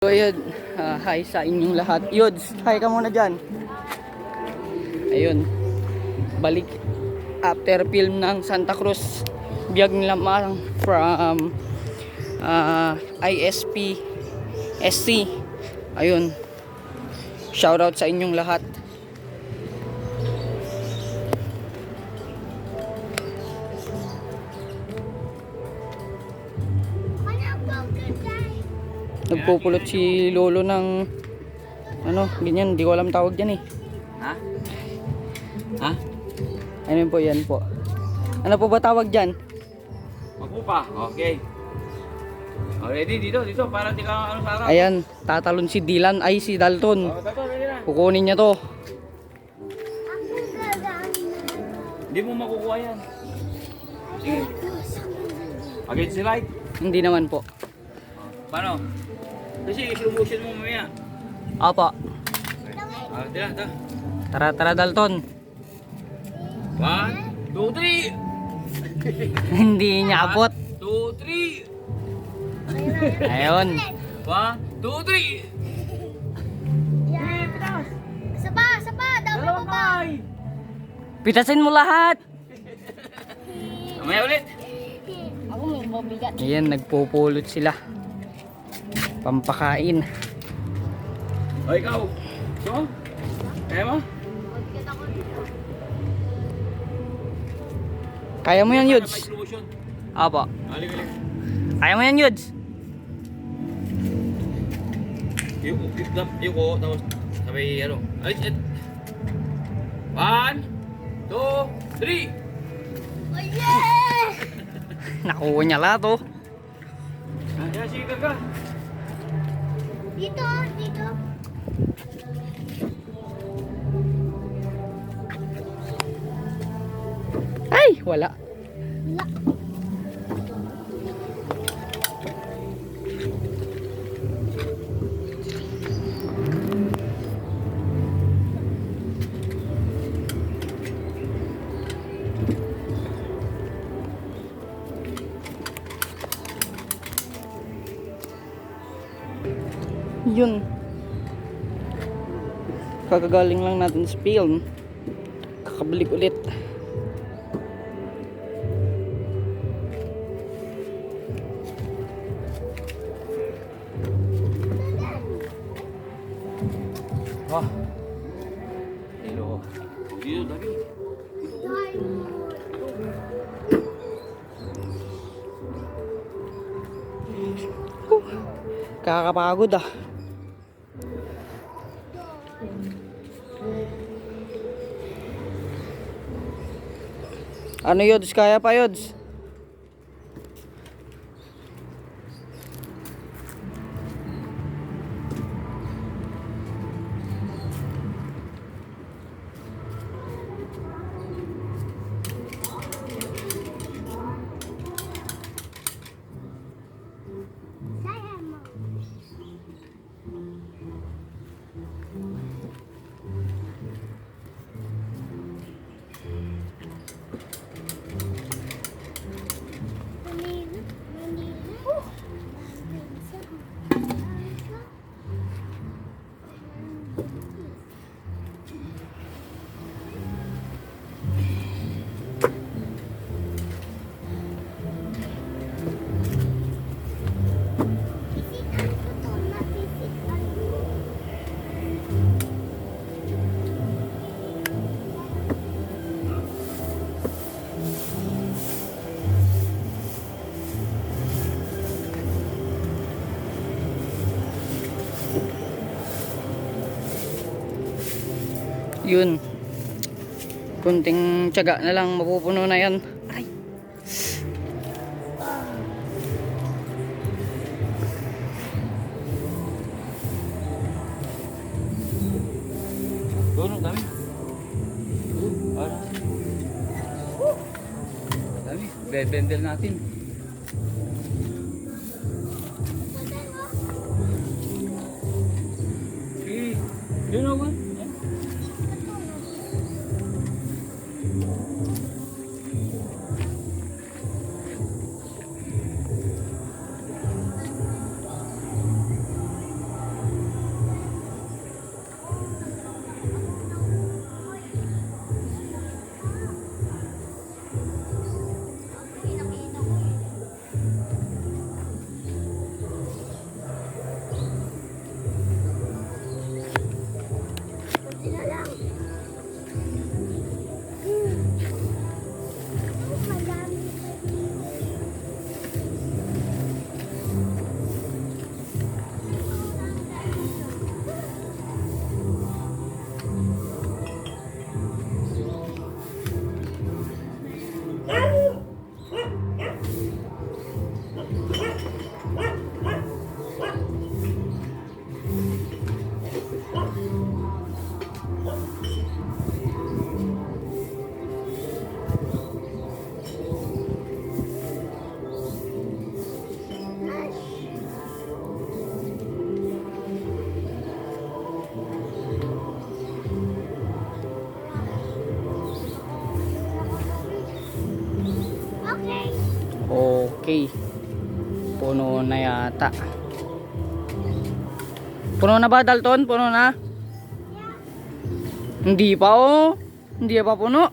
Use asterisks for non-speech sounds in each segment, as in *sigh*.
So ayun, ah, hi sa inyong lahat. Yods, hi ka muna dyan. Ayun, balik after film ng Santa Cruz. Biyag nila mang from ah, ISP SC. Ayun, shoutout sa inyong lahat. Nagpupulot si Lolo ng ano, ganyan, di ko alam tawag dyan eh. Ha? Ha? Ano po yan po? Ano po ba tawag dyan? Mapupa. Okay. Oh, ready dito, dito para di ka ano sa harap. Ayan, tatalon si Dylan ay si Dalton. Oh, tato, ready na. Kukunin niya to. Hindi mo makukuha yan. Sige. Against the light. Hindi naman po. Paano? Kasi slow motion mo mamaya. Apa. Ah, tira, tira. Tara, tara Dalton. One, two, three. *laughs* Hindi niya abot. Two, three. Ayun. One, two, three. Sapa, sapa, dami mo pa. Pitasin mo lahat. Mamaya ulit. Ako may mabigat. Ayan, nagpupulot sila. Pampakain. O ikaw. Gusto mo? Kaya mo? Kaya mo yan, Yuds. alik. Kaya mo yan, Yuds. Yung, ko, tapos sabay ano. Alis, et. One, two, three. Oh yeah! *laughs* Nakuha niya lahat oh. Ayan, sige ka. Dito, dito. Ay. Wala. Yun. Kakagaling lang natin sa film. Kakabalik ulit. Oh. Hello. Dito, dali. Kakapagod ah. Ano yods? Kaya pa yods? Yun. Kunting tiyaga na lang mapupuno na yan. Ay. Doon, ang dami. Dami. Bendel natin. Puno na yata. Puno na ba, Dalton? Puno na? Hindi pa, oh. Hindi pa puno.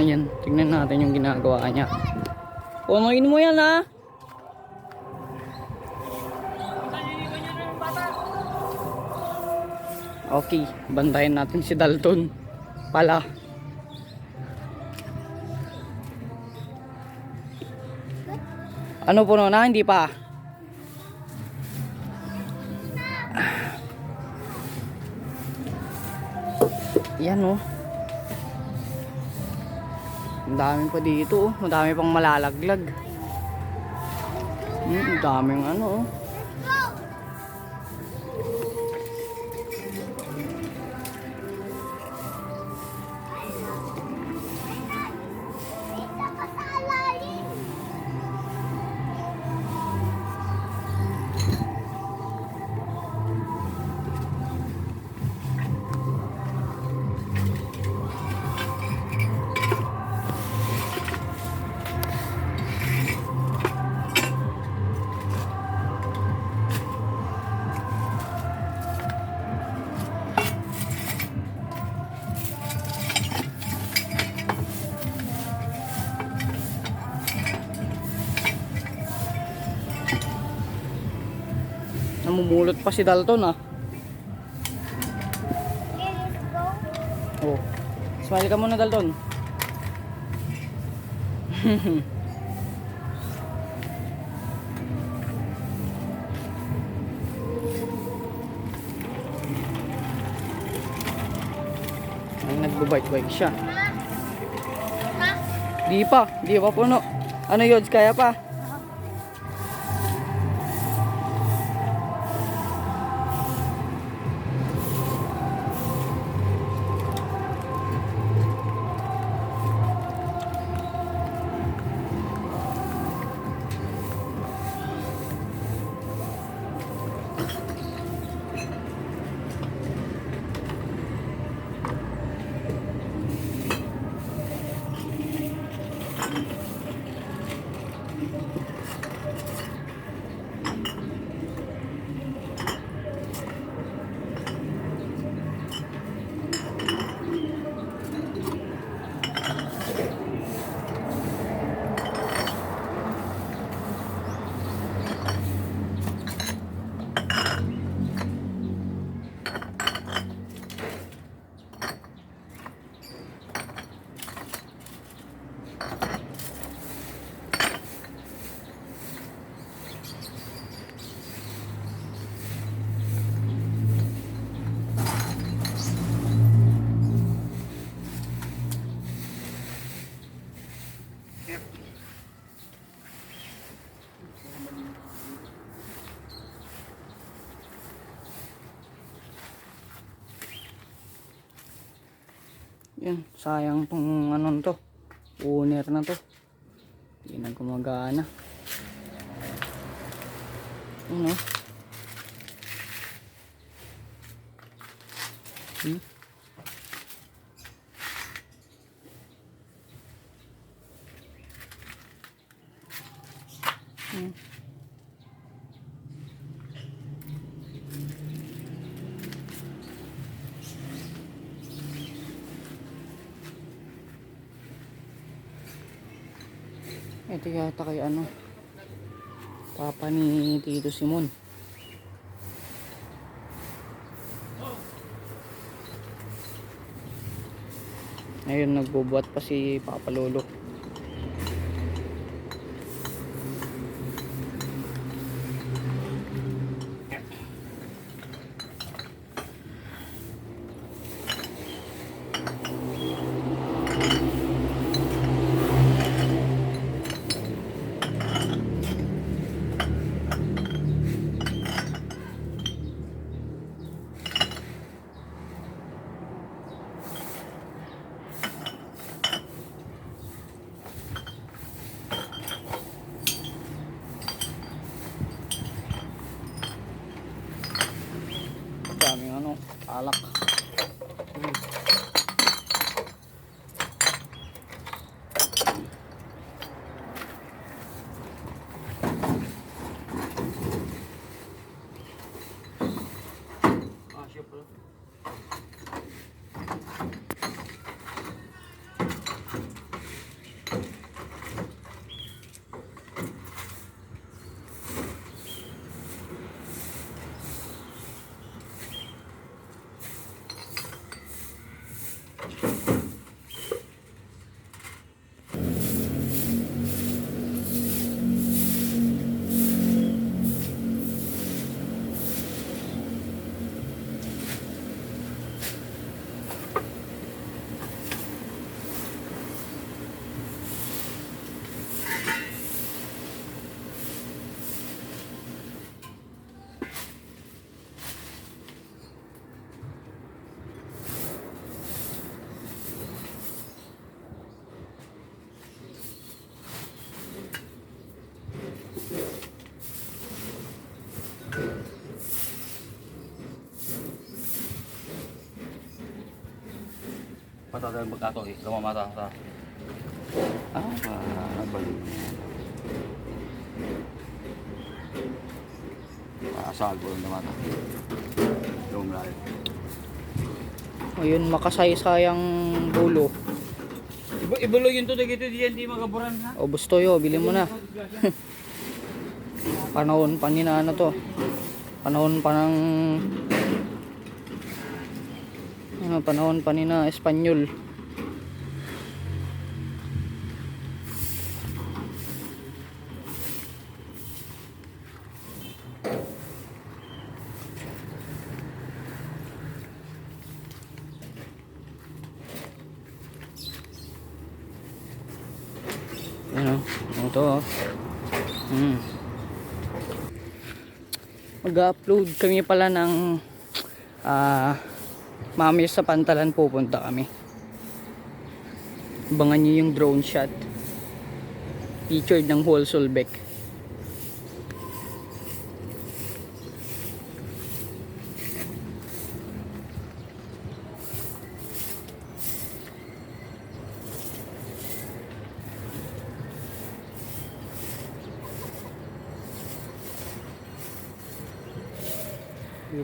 Ayan, tignan natin yung ginagawa niya. Punuin mo yan, ha? Okay, bantayan natin si Dalton. Pala. Ano puno na? Hindi pa. Yan oh. Ang dami pa dito oh. Ang dami pang malalaglag. Hmm, daming ano oh. Namumulot pa si Dalton ah. Oh. Smile ka muna Dalton. *laughs* Ay, nagbabike-bike siya. Di pa, di pa puno. Ano yun, kaya pa? Yan, sayang tong ano to. Owner na to. Hindi na gumagana. Ano? Hmm? Ito yata kay ano. Papa ni Tito Simon. Ayun, nagbubuhat pa si Papa Lolo. balak Patatagal magkato eh. Gamamata sa. Ah, Ah, balik. Asal ko ng mata. Yung lahat. ayun, makasaysayang bulo. Iba ibulo yun to dagito diyan di magaburan ha. O Bustoyo, bili mo na. *laughs* Panahon pa ni na ano to. Panahon pa ng ano, panahon pa ni na Espanyol. Ano, ano to oh. Hmm. Mag-upload kami pala ng ah mami sa pantalan pupunta kami. Abangan nyo yung drone shot. Featured ng whole Solbeck.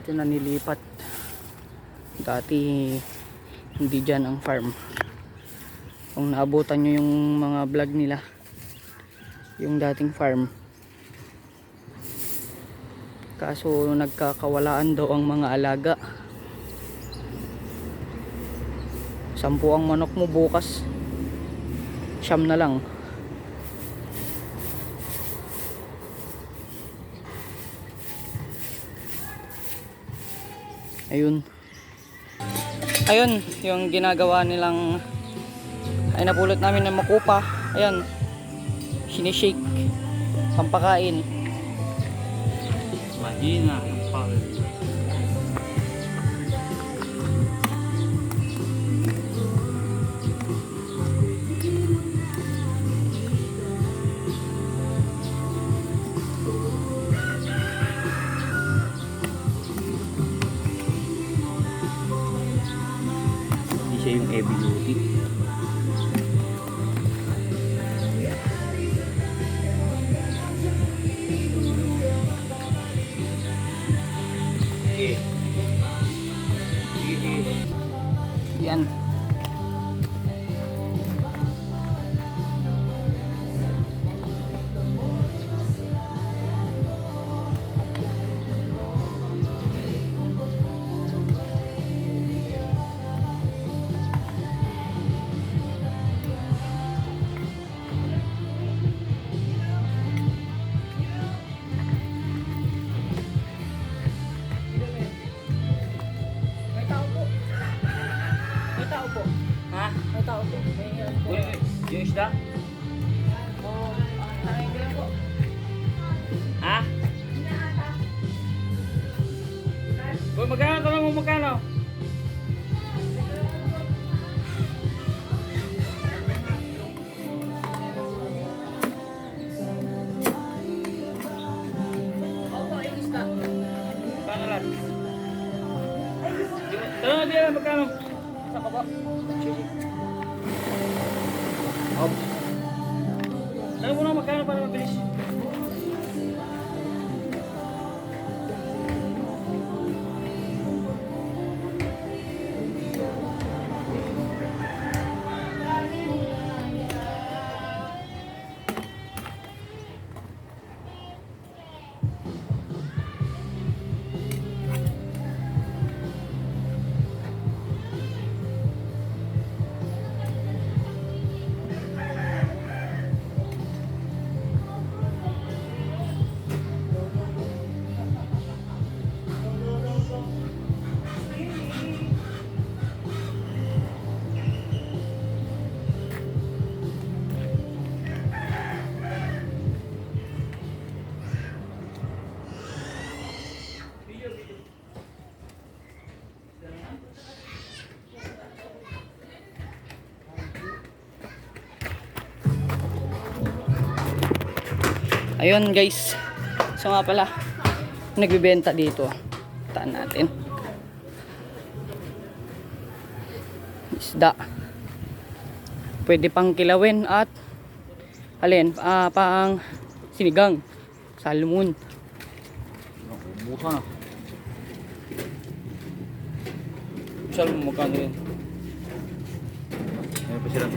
dito na nilipat dati hindi dyan ang farm. Kung naabutan nyo yung mga vlog nila yung dating farm. Kaso nagkakawalaan daw ang mga alaga. Sampu ang manok mo bukas. Siyam na lang. Ayun ayun yung ginagawa nilang ay napulot namin ng makupa ayan sinishake pampakain Mahina ang pangit. Heavy duty Ayun guys. So nga pala, nagbibenta dito. Taan natin. Isda. Pwede pang kilawin at alin, ah, pang sinigang. Salmon. Buka na. Sal mo magkano yun? Meron pa silang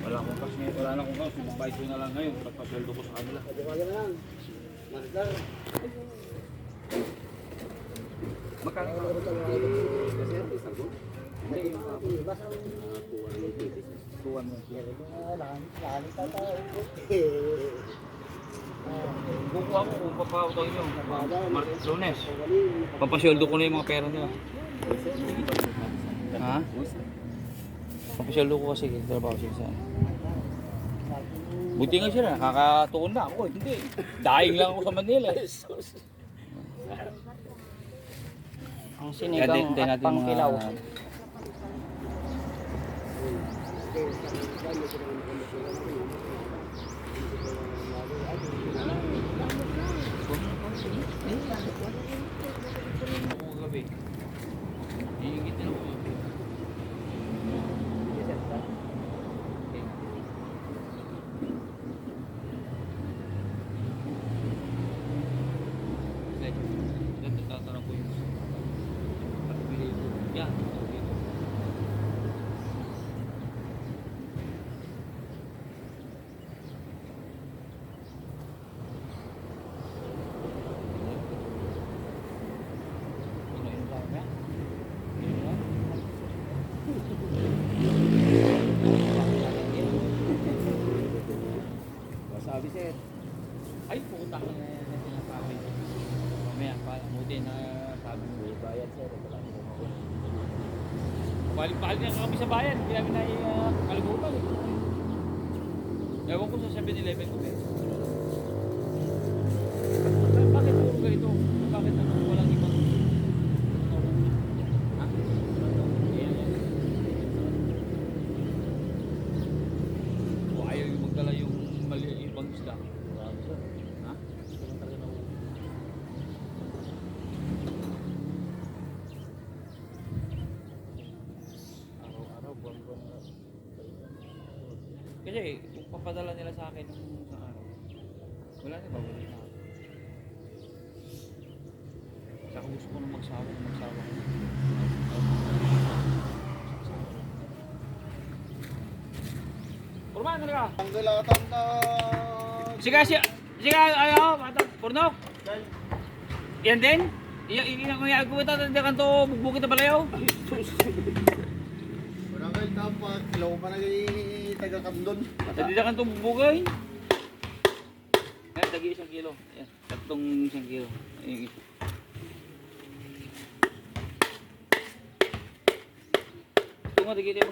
Wala akong cash ngayon. Wala na akong. Magbayad ko na lang ngayon. Pagpasweldo ko sa kanila. Magkano? Tuwan mo. Kukuha ko kung papautang nyo. Martes lunes. Papasyoldo ko na yung mga pera nyo. Ha? Papasyoldo ko kasi trabaho siya sa Buti nga siya, nakakatuon na ako. Hindi. Daing lang ako sa Manila. eh. Ang Kaya sinigang din- din at natin kilaw. Ako gabi. Iingit din ako gabi. Tatanong ko yung yan. Sabi sir. Ay, puta ka na yan ang sinasabi. Mamaya, palamuti na sabi mo. May bayad sir. Wala mo ako. Balik-balik na kami sa bayan, hindi namin na uh, kalimutan. eh. Ewan ko sa 7-Eleven ko eh. Ba- Bakit puro ganito? Bakit ano, walang ibang... Ha? Ayan, ayan. O ayaw yung magdala yung mali ibang isda. Grabe sir. Ha? Ganun talaga na Araw-araw, buwan-buwan na. Kasi papadala nila sa akin nung sa araw, wala na babalik na ako. Saka gusto ko nung magsawa, magsawa. Kurma, ano ka? Ang galatan na... Sige, sige, sige, ayaw, bata, purnok. Yan din? Iya, iya, iya, ako ito, hindi ka ito, bugbukit na palayaw. Kilaw pa na taga-kamdon. Hindi na ka ito bugbukay. Yan, tagi isang kilo. Yan, tatlong isang kilo. Ayun, isa. Ito nga, tagi tayo,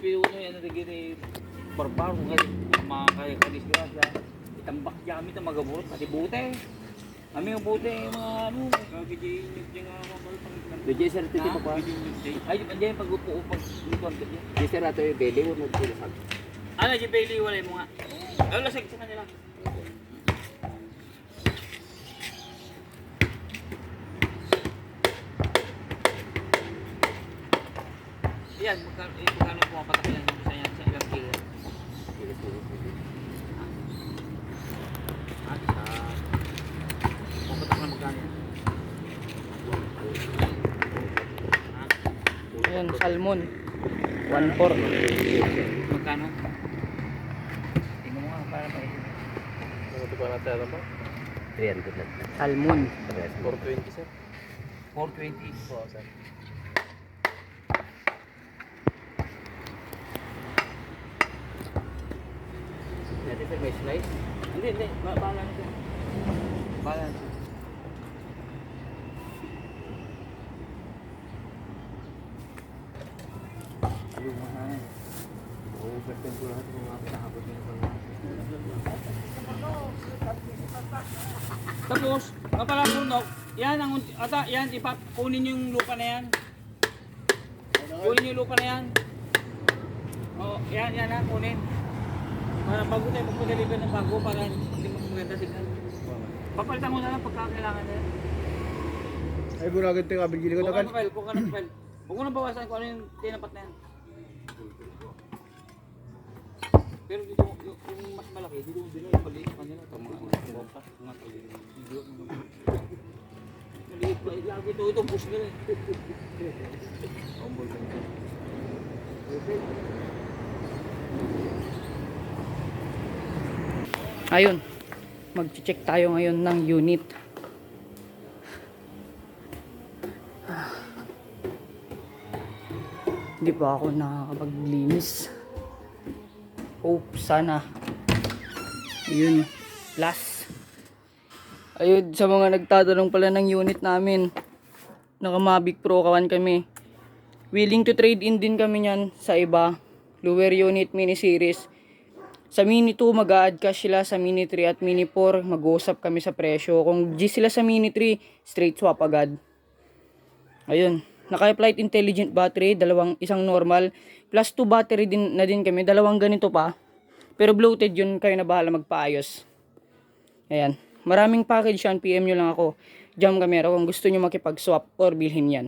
pinuto ano, yan, tagi tayo, barbaro, kasi mga kaya kadisgrasya. Itambak yami ito magabot, pati bute. Kami yung bute, mga ano, kagijinyo, yung mga mabal, DJ sir, titi pa ba? Ay, andiyan yung pag-upo, pag-upuan ka dyan. DJ sir, ato yung belly, wala mo pinasag. Ano, yung Bailey, wala mo nga. Ay, lasag sa kanila. yan, magkano, eh, magkano pumapatak yan sa yan, sa ilang kilo? Ha? Sa... Pumapatak na magkano yan? Ha? Ayan, salmon. 1.4. Magkano? Tingnan mo nga, para pa Ano ba natin ano ba? 300 lang. Salmon. 420 sir. 420. Oo sir. Dati sir, may slice. Hindi, hindi. Ba bahala na siya. Bahala na siya. Ayun, mahal. Overtime ko lahat ng mga nakabot niya sa Tapos, kapala punok, yan ang, ata, yan, ipa, kunin yung lupa na yan. Kunin yung lupa na yan. Oo, yan, yan ha, kunin. Para bago tayo magpa-deliver ng bago, para hindi mo maganda tignan. Papalitan mo na lang pagka kailangan na. Ay, buragan ito yung abigili ko na file, kung ano file. Huwag mo nang bawasan kung ano yung tinapat na yan. Pero dito, yung, mas malaki, dito mo yung maliit pa nila. Ito mga mga compact, mga video. Maliit pa, lagi ito, ito push nila. Humble nito. Ayun. Mag-check tayo ngayon ng unit. Hindi pa ako nakakapaglinis. Hope sana. Yun. Last. Ayun, sa mga nagtatanong pala ng unit namin. Naka Mavic Pro kawan kami. Willing to trade in din kami niyan sa iba. Lower unit mini series. Sa Mini 2, mag add cash sila. Sa Mini 3 at Mini 4, mag-uusap kami sa presyo. Kung G sila sa Mini 3, straight swap agad. Ayun. Naka-flight intelligent battery, dalawang isang normal. Plus 2 battery din na din kami. Dalawang ganito pa. Pero bloated yun, kayo na bahala magpaayos. Ayan. Maraming package yan, PM nyo lang ako. Jam camera kung gusto nyo makipag-swap or bilhin yan.